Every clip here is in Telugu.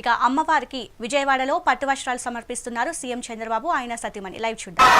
ఇక అమ్మవారికి విజయవాడలో పట్టు వస్త్రాలు సమర్పిస్తున్నారు సీఎం చంద్రబాబు. ఆయన సతీమణి. లైవ్ చూద్దాం.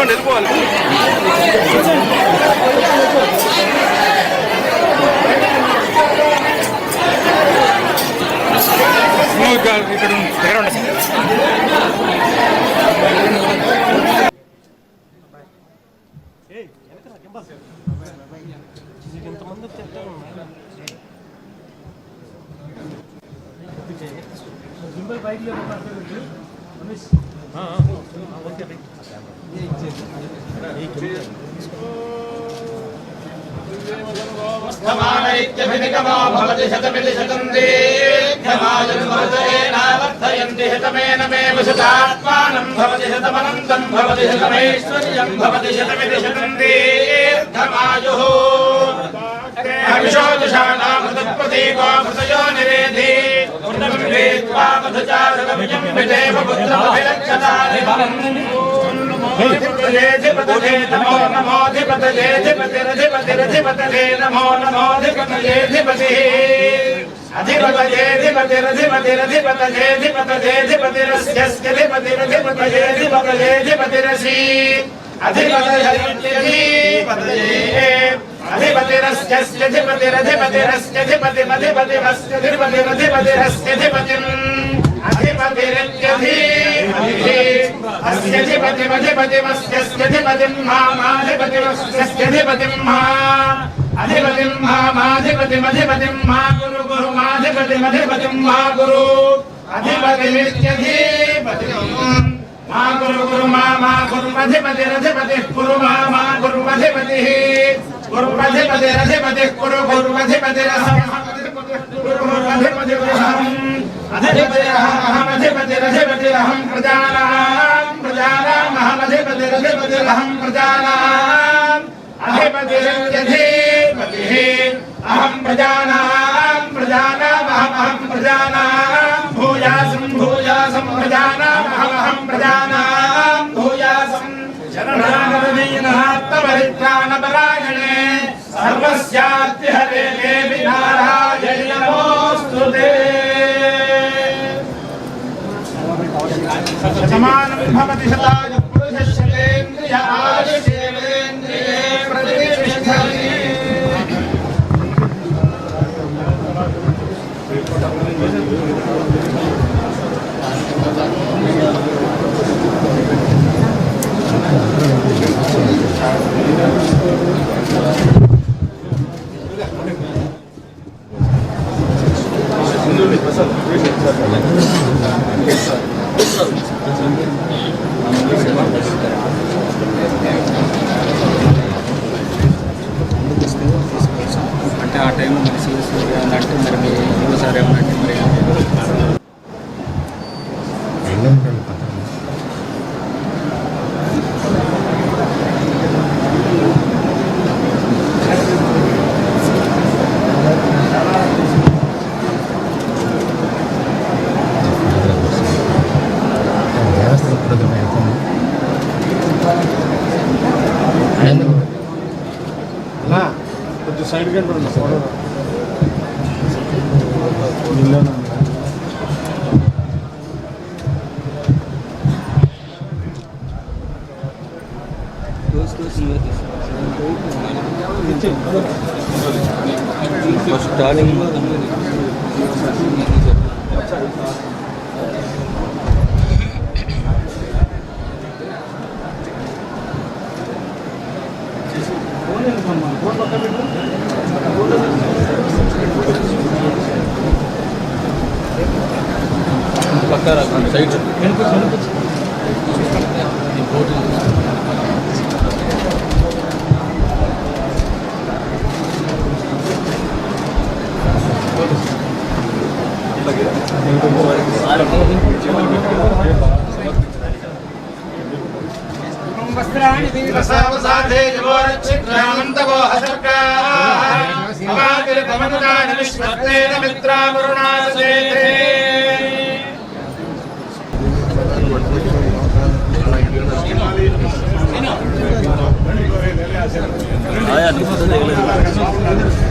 వెళ్ళిపోవాలి నువ్వు ఇక్కడ ఇక్కడ भवति शतमिति शतं दीर्घमायुर्वर्धयेनावर्धयन्ति शतमेन मे वसुतात्मानं भवति शतमनन्तं भवति शतमैश्वर्यं भवति शतमिति शतं दीर्घमायुः हर्षोदशानामृतप्रतीको मृतयो निरेधि నమో నమోధిపతే నమో నమోధిపతే అధిపతి अधिपतिरस्त्यधिपतिरधिपतिरस्त्यधिपतिमधिपतिरस्त्यधिपतिमधिपतिरस्त्यधिपतिम् अधिपतिरत्यधिपतिमधिपतिमस्त्यधिपतिम् मामाधिपतिमस्त्यधिपतिम् मा अधिपतिम् मामाधिपतिमधिपतिम् मा गुरु गुरु माधिपतिमधिपतिम् मा गुरु अधिपतिमित्यधिपतिम् मा गुरु गुरु मा मा गुरुमधिपतिरधिपतिः गुरु मा मा गुरुमधिपतिः गुरु पदे पदे रधे पदे गुरु गुरु पदे पदे रसम गुरु पदे पदे रसम पदे अहम अहम अधे पदे रधे पदे अहम प्रजानाम प्रजानाम अहम अधे पदे रधे पदे अहम प्रजानाम अधे पदे रधे पदे अहम प्रजानाम प्रजानाम अहम अहम प्रजानाम भूयासम भूयासम प्रजानाम अहम अहम प्रजानाम भूयासम शरणागतमेन तवरित्रा सर्वस्याद्य हरे देवि नारायण नमोऽस्तु ते समानं भवति शताय पुरुषशतेन्द्रिय आदिशेवेन्द्रिये प्रतिष्ठति Thank you. ಸೈಡ್ಗೆ ಬರಲ್ಲ ಸರ್ ಇಲ್ಲ ಫಸ್ಟ್ ಟರ್ನಿಂಗ್ పక్క సైడ్ वस्त्राणि विवसावसाधे जवोरच्छिद्रामन्तवो हसर्गाः अवातिरतमनुदानि विश्वत्तेन मित्रावरुणासदेते आया नुसतं गेलं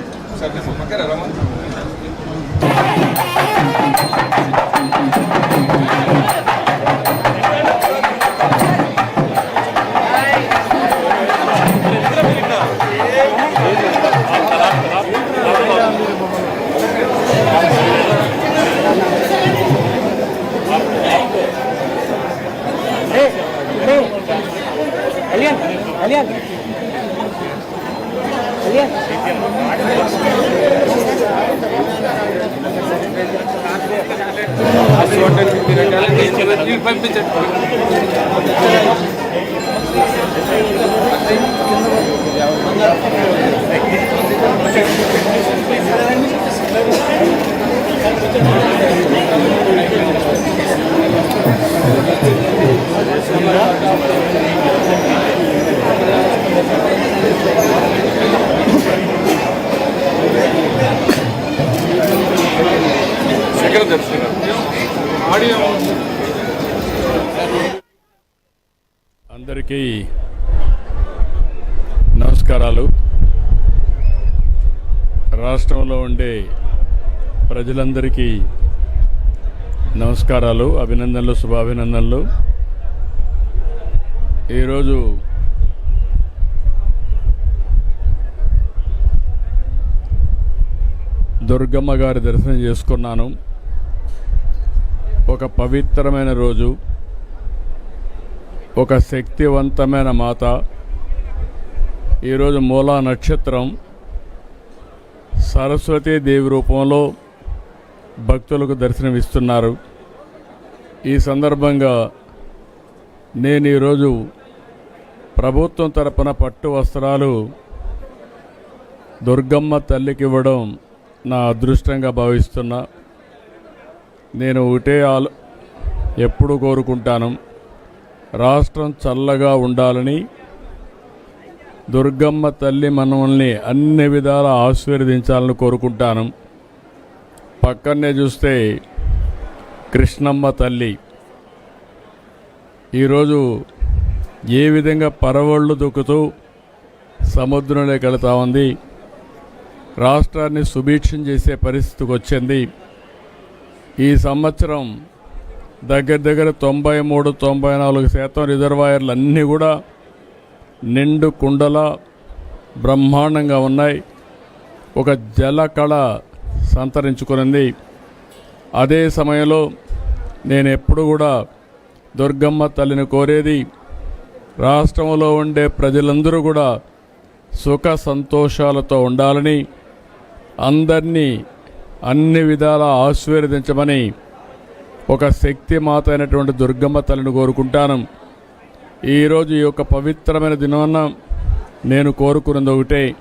Serdesin bakar arama. Visit করুন అందరికీ నమస్కారాలు. రాష్ట్రంలో ఉండే ప్రజలందరికీ నమస్కారాలు అభినందనలు శుభాభినందనలు. ఈరోజు దుర్గమ్మ గారి దర్శనం చేసుకున్నాను. ఒక పవిత్రమైన రోజు. ఒక శక్తివంతమైన మాత. ఈరోజు మూలా నక్షత్రం సరస్వతీ దేవి రూపంలో భక్తులకు దర్శనమిస్తున్నారు. ఈ సందర్భంగా నేను ఈరోజు ప్రభుత్వం తరపున పట్టు వస్త్రాలు దుర్గమ్మ తల్లికి ఇవ్వడం నా అదృష్టంగా భావిస్తున్నా. నేను ఒకటే ఆలో ఎప్పుడు కోరుకుంటాను. రాష్ట్రం చల్లగా ఉండాలని దుర్గమ్మ తల్లి మనల్ని అన్ని విధాల ఆశీర్వదించాలని కోరుకుంటాను. పక్కనే చూస్తే కృష్ణమ్మ తల్లి. ఈరోజు ఏ విధంగా పరవళ్ళు దొక్కుతూ సముద్రంలోకి వెళుతూ ఉంది రాష్ట్రాన్ని సుభిక్షం చేసే పరిస్థితికి వచ్చింది. ఈ సంవత్సరం దగ్గర దగ్గర తొంభై మూడు తొంభై నాలుగు శాతం రిజర్వాయర్లు అన్నీ కూడా నిండు కుండల బ్రహ్మాండంగా ఉన్నాయి. ఒక జల కళ సంతరించుకునింది. అదే సమయంలో నేను ఎప్పుడు కూడా దుర్గమ్మ తల్లిని కోరేది రాష్ట్రంలో ఉండే ప్రజలందరూ కూడా సుఖ సంతోషాలతో ఉండాలని అందరినీ అన్ని విధాలా ఆశీర్వదించమని ఒక శక్తి మాత అయినటువంటి దుర్గమ్మ తల్లిని కోరుకుంటాను. ఈరోజు ఈ యొక్క పవిత్రమైన దినాన్న నేను కోరుకున్నది ఒకటే.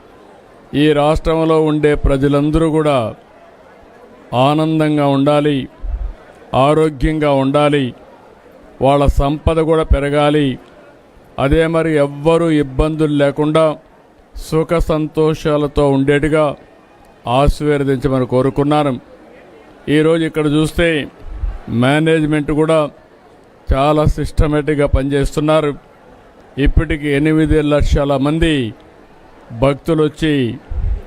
ఈ రాష్ట్రంలో ఉండే ప్రజలందరూ కూడా ఆనందంగా ఉండాలి ఆరోగ్యంగా ఉండాలి వాళ్ళ సంపద కూడా పెరగాలి. అదే మరి ఎవ్వరూ ఇబ్బందులు లేకుండా సుఖ సంతోషాలతో ఉండేట్టుగా ఆశీర్వదించమని కోరుకున్నాను. ఈరోజు ఇక్కడ చూస్తే మేనేజ్మెంట్ కూడా చాలా సిస్టమేటిక్గా పనిచేస్తున్నారు. ఇప్పటికి ఎనిమిది లక్షల మంది భక్తులు వచ్చి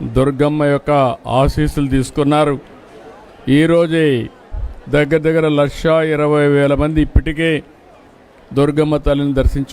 దుర్గమ్మ యొక్క ఆశీస్సులు తీసుకున్నారు. ఈరోజే దగ్గర దగ్గర లక్ష ఇరవై వేల మంది ఇప్పటికే దుర్గమ్మ తల్లిని దర్శించు